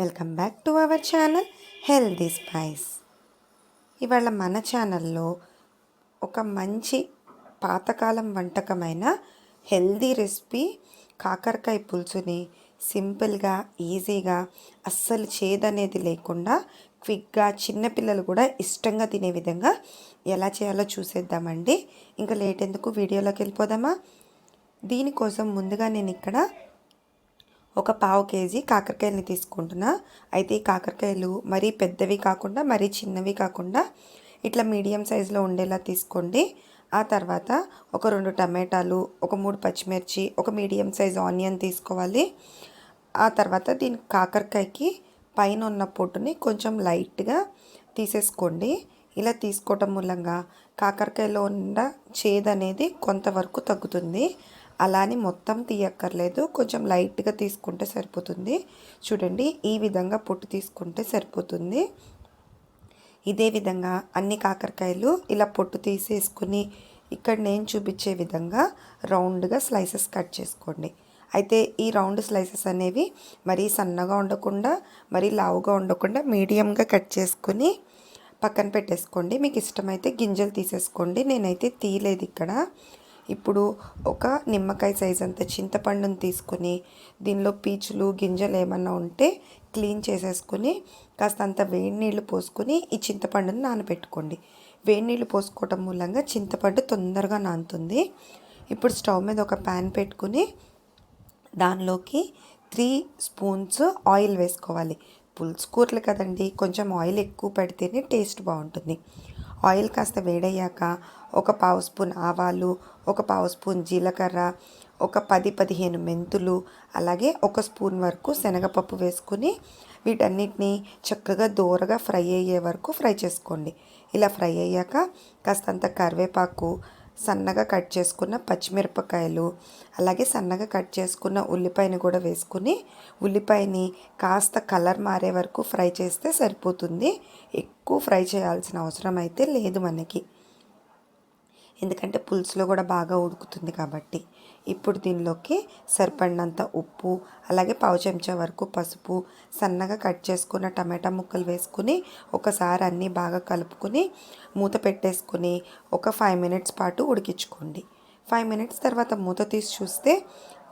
Welcome back to our channel healthy spice. ఇవాళ మన ఛానల్లో ఒక మంచి పాతకాలం వంటకమైన హెల్దీ రెసిపీ కాకరకాయ పులుసుని సింపుల్గా ఈజీగా అస్సలు చేదనేది లేకుండా క్విక్గా చిన్నపిల్లలు కూడా ఇష్టంగా తినే విధంగా ఎలా చేయాలో చూసేద్దామండి. ఇంకా లేట్ ఎందుకు? వీడియోలోకి వెళ్ళిపోదామా? దీనికోసం ముందుగా నేను ఇక్కడ ఒక పావు కేజీ కాకరకాయలని తీసుకుంటున్నా. అయితే ఈ కాకరకాయలు మరీ పెద్దవి కాకుండా మరీ చిన్నవి కాకుండా ఇట్లా మీడియం సైజులో ఉండేలా తీసుకోండి. ఆ తర్వాత ఒక రెండు టమాటాలు ఒక మూడు పచ్చిమిర్చి ఒక మీడియం సైజ్ ఆనియన్ తీసుకోవాలి. ఆ తర్వాత దీని కాకరకాయకి పైన ఉన్న పొట్టుని కొంచెం లైట్గా తీసేసుకోండి. ఇలా తీసుకోవటం మూలంగా కాకరకాయలో ఉన్న చేదు అనేది కొంతవరకు తగ్గుతుంది. అలా అని మొత్తం తీయక్కర్లేదు. కొంచెం లైట్గా తీసుకుంటే సరిపోతుంది. చూడండి ఈ విధంగా పొట్టు తీసుకుంటే సరిపోతుంది. ఇదే విధంగా అన్ని కాకరకాయలు ఇలా పొట్టు తీసేసుకుని ఇక్కడ నేను చూపించే విధంగా రౌండ్గా స్లైసెస్ కట్ చేసుకోండి. అయితే ఈ రౌండ్ స్లైసెస్ అనేవి మరీ సన్నగా ఉండకుండా మరీ లావుగా ఉండకుండా మీడియంగా కట్ చేసుకుని పక్కన పెట్టేసుకోండి. మీకు ఇష్టమైతే గింజలు తీసేసుకోండి. నేనైతే తీయలేదు ఇక్కడ. ఇప్పుడు ఒక నిమ్మకాయ సైజ్ అంత చింతపండుని తీసుకుని దీనిలో పీచులు గింజలు ఏమన్నా ఉంటే క్లీన్ చేసేసుకుని కాస్త అంత వేడి నీళ్ళు పోసుకొని ఈ చింతపండుని నానబెట్టుకోండి. వేడి నీళ్ళు పోసుకోవటం మూలంగా చింతపండు తొందరగా నానుతుంది. ఇప్పుడు స్టవ్ మీద ఒక ప్యాన్ పెట్టుకుని దానిలోకి త్రీ స్పూన్స్ ఆయిల్ వేసుకోవాలి. పులుసు కూరలు కదండి కొంచెం ఆయిల్ ఎక్కువ పెడితేనే టేస్ట్ బాగుంటుంది. ఆయిల్ కాస్త వేడయ్యాక ఒక పావు స్పూన్ ఆవాలు ఒక పావు స్పూన్ జీలకర్ర ఒక పది పదిహేను మెంతులు అలాగే ఒక స్పూన్ వరకు శనగపప్పు వేసుకుని వీటన్నిటిని చక్కగా దూరగా ఫ్రై అయ్యే వరకు ఫ్రై చేసుకోండి. ఇలా ఫ్రై అయ్యాక కాస్తంత కరివేపాకు సన్నగా కట్ చేసుకున్న పచ్చిమిరపకాయలు అలాగే సన్నగా కట్ చేసుకున్న ఉల్లిపాయని కూడా వేసుకుని ఉల్లిపాయని కాస్త కలర్ మారే వరకు ఫ్రై చేస్తే సరిపోతుంది. ఎక్కువ ఫ్రై చేయాల్సిన అవసరం అయితే లేదు మనకి. ఎందుకంటే పులుసులో కూడా బాగా ఉడుకుతుంది కాబట్టి ఇప్పుడు దీనిలోకి సరిపడినంత ఉప్పు అలాగే పావు చెంచా వరకు పసుపు సన్నగా కట్ చేసుకున్న టమాటా ముక్కలు వేసుకుని ఒకసారి అన్నీ బాగా కలుపుకుని మూత పెట్టేసుకుని ఒక ఫైవ్ మినిట్స్ పాటు ఉడికించుకోండి. ఫైవ్ మినిట్స్ తర్వాత మూత తీసి చూస్తే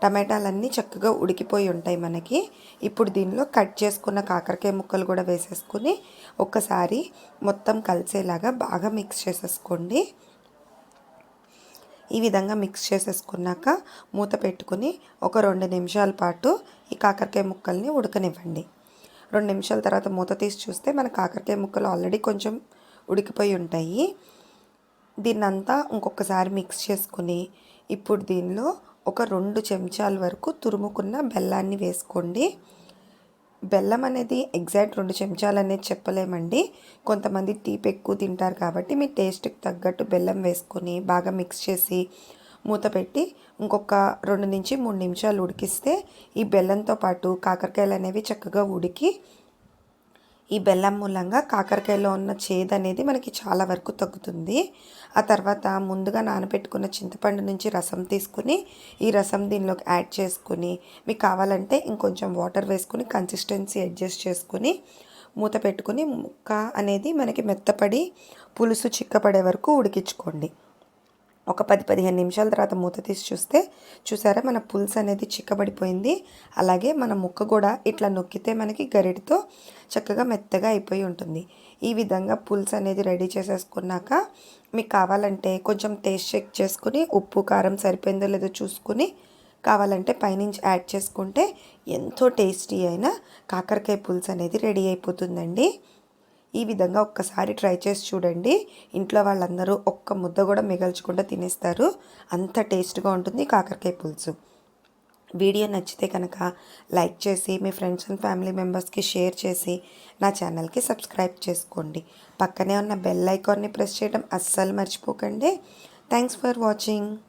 టమాటాలన్నీ చక్కగా ఉడికిపోయి ఉంటాయి మనకి. ఇప్పుడు దీనిలో కట్ చేసుకున్న కాకరకాయ ముక్కలు కూడా వేసేసుకుని ఒక్కసారి మొత్తం కలిసేలాగా బాగా మిక్స్ చేసేసుకోండి. ఈ విధంగా మిక్స్ చేసేసుకున్నాక మూత పెట్టుకుని ఒక రెండు నిమిషాల పాటు ఈ కాకరకాయ ముక్కల్ని ఉడకనివ్వండి. రెండు నిమిషాల తర్వాత మూత తీసి చూస్తే మన కాకరకాయ ముక్కలు ఆల్రెడీ కొంచెం ఉడికిపోయి ఉంటాయి. దీన్నంతా ఇంకొకసారి మిక్స్ చేసుకుని ఇప్పుడు దీనిలో ఒక రెండు చెంచాల వరకు తురుముకున్న బెల్లాన్ని వేసుకోండి. బెల్లం అనేది ఎగ్జాక్ట్ రెండు చెంచాలు అనేది చెప్పలేమండి. కొంతమంది తీపి ఎక్కువ తింటారు కాబట్టి మీ టేస్ట్కి తగ్గట్టు బెల్లం వేసుకొని బాగా మిక్స్ చేసి మూత పెట్టి ఇంకొక రెండు నుంచి మూడు నిమిషాలు ఉడికిస్తే ఈ బెల్లంతో పాటు కాకరకాయలు అనేవి చక్కగా ఉడికి ఈ బెల్లం మూలంగా కాకరకాయలో ఉన్న చేదు అనేది మనకి చాలా వరకు తగ్గుతుంది. ఆ తర్వాత ముందుగా నానబెట్టుకున్న చింతపండు నుంచి రసం తీసుకుని ఈ రసం దీనిలోకి యాడ్ చేసుకుని మీకు కావాలంటే ఇంకొంచెం వాటర్ వేసుకుని కన్సిస్టెన్సీ అడ్జస్ట్ చేసుకుని మూత పెట్టుకుని ముక్క అనేది మనకి మెత్తపడి పులుసు చిక్కపడే వరకు ఉడికించుకోండి. ఒక పది పదిహేను నిమిషాల తర్వాత మూత తీసి చూస్తే చూసారా మన పులుసు అనేది చిక్కబడిపోయింది. అలాగే మన ముక్క కూడా ఇట్లా నొక్కితే మనకి గరిటితో చక్కగా మెత్తగా అయిపోయి ఉంటుంది. ఈ విధంగా పులుసు అనేది రెడీ చేసేసుకున్నాక మీకు కావాలంటే కొంచెం టేస్ట్ చెక్ చేసుకుని ఉప్పు కారం సరిపోయిందో లేదో చూసుకుని కావాలంటే పైనుంచి యాడ్ చేసుకుంటే ఎంతో టేస్టీ అయిన కాకరకాయ పులుసు అనేది రెడీ అయిపోతుందండి. ఈ విధంగా ఒక్కసారి ట్రై చేసి చూడండి. ఇంట్లో వాళ్ళందరూ ఒక్క ముద్ద కూడా మిగల్చకుండా తినేస్తారు. అంత టేస్ట్గా ఉంటుంది కాకరకాయ పులుసు. వీడియో నచ్చితే కనుక లైక్ చేసి మీ ఫ్రెండ్స్ అండ్ ఫ్యామిలీ మెంబర్స్కి షేర్ చేసి నా ఛానల్కి సబ్స్క్రైబ్ చేసుకోండి. పక్కనే ఉన్న బెల్ ఐకాన్ని ప్రెస్ చేయడం అస్సలు మర్చిపోకండి. Thanks for watching.